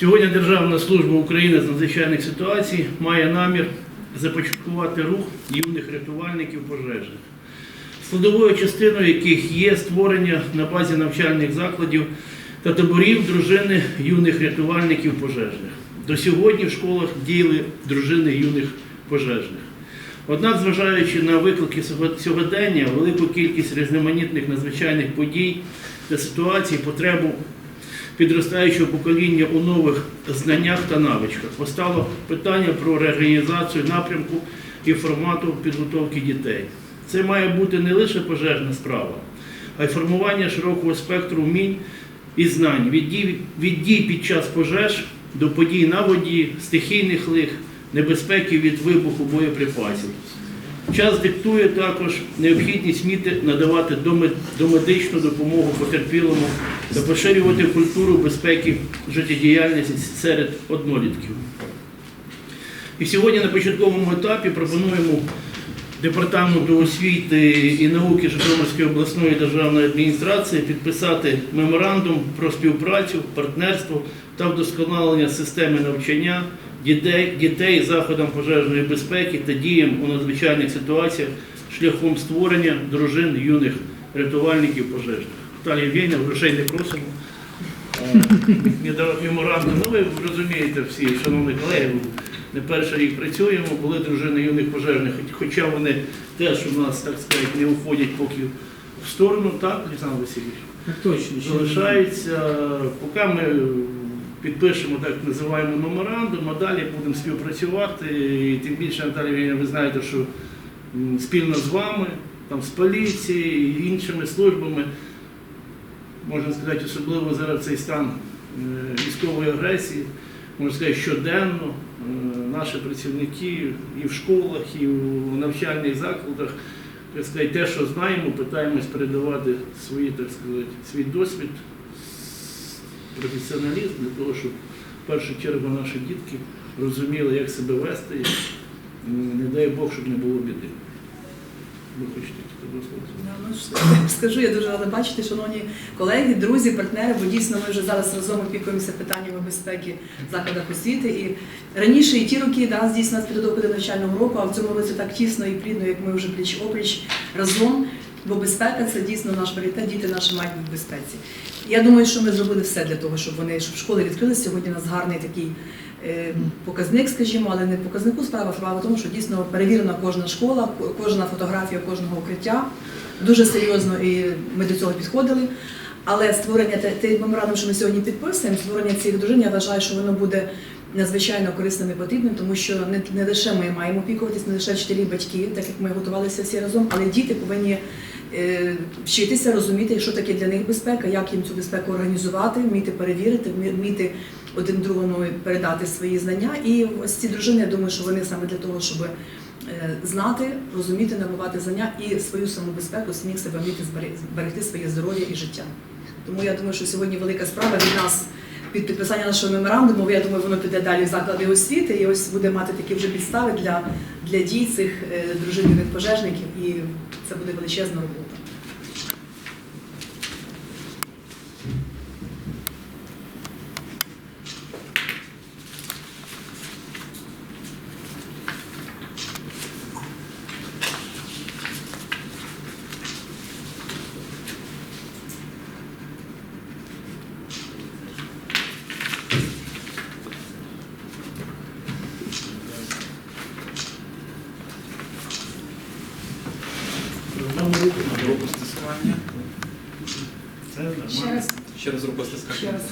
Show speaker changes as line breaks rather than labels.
Сьогодні Державна служба України з надзвичайних ситуацій має намір започаткувати рух юних рятувальників пожежних, складовою частиною яких є створення на базі навчальних закладів та таборів дружини юних рятувальників пожежних. До сьогодні в школах діяли дружини юних пожежних. Однак, зважаючи на виклики сьогодення, велику кількість різноманітних надзвичайних подій та ситуацій, потребу підростаючого покоління у нових знаннях та навичках, постало питання про реорганізацію напрямку і формату підготовки дітей. Це має бути не лише пожежна справа, а й формування широкого спектру вмінь і знань від дій, від дій під час пожеж до подій на воді, стихійних лих, небезпеки від вибуху боєприпасів. Час диктує також необхідність вміти надавати домедичну допомогу потерпілому та поширювати культуру безпеки життєдіяльності серед однолітків. І сьогодні на початковому етапі пропонуємо Департаменту освіти і науки Житомирської обласної державної адміністрації підписати меморандум про співпрацю, партнерство та вдосконалення системи навчання дітей, дітей заходам пожежної безпеки та діям у надзвичайних ситуаціях шляхом створення дружин юних рятувальників пожежних. Наталія Євгенівна, грошей не просимо. Не дав Меморандум, ну ви розумієте всі, шановні колеги, не перший рік працюємо, були дружини юних пожежних, хоч- хоча вони теж у нас, так сказати, не уходять поки в сторону, так, Олександр Васильович?
Так точно.
залишається, поки ми підпишемо так називаємо меморандум, а далі будемо співпрацювати. І тим більше, Наталія ви знаєте, що спільно з вами, там, з поліцією і іншими службами, можна сказати, особливо зараз цей стан е, військової агресії, можна сказати, щоденно е, наші працівники і в школах, і в навчальних закладах те, що знаємо, питаємось передавати свої, так сказати, свій досвід, професіоналізм для того, щоб в першу чергу наші дітки розуміли, як себе вести. Не дай Бог, щоб не було біди. Ви хочете?
Ну, Скажу, я дуже рада бачити, шановні колеги, друзі, партнери, бо дійсно ми вже зараз разом опікуємося питаннями безпеки в закладах освіти. І раніше і ті роки да, здійснювалися підготовка до навчального року, а в цьому році так тісно і плідно, як ми вже пліч опліч разом. Бо безпека це дійсно наш пріоритет, діти наші мають бути в безпеці. Я думаю, що ми зробили все для того, щоб вони щоб школи відкрилися. Сьогодні у нас гарний такий е, показник, скажімо, але не показнику справа. Справа в тому, що дійсно перевірена кожна школа, кожна фотографія кожного укриття. Дуже серйозно і ми до цього підходили. Але створення той меморандум, що ми сьогодні підписуємо, створення цих дружин, я вважаю, що воно буде надзвичайно корисним і потрібним, тому що не, не лише ми маємо опікуватись, не лише вчителі, батьки, так як ми готувалися всі разом, але діти повинні е, вчитися розуміти, що таке для них безпека, як їм цю безпеку організувати, вміти перевірити, вміти один другому передати свої знання. І ось ці дружини, я думаю, що вони саме для того, щоб е, знати, розуміти, набувати знання і свою самобезпеку, самих себе вміти зберегти своє здоров'я і життя. Тому я думаю, що сьогодні велика справа від нас під підписання нашого меморандуму. Я думаю, воно піде далі в заклади освіти, і ось буде мати такі вже підстави для, для дій цих е, дружинних пожежників, і це буде величезна робота.
Стискання.
Це нормально.
Ще раз,
Ще раз руку стискання.
ще раз.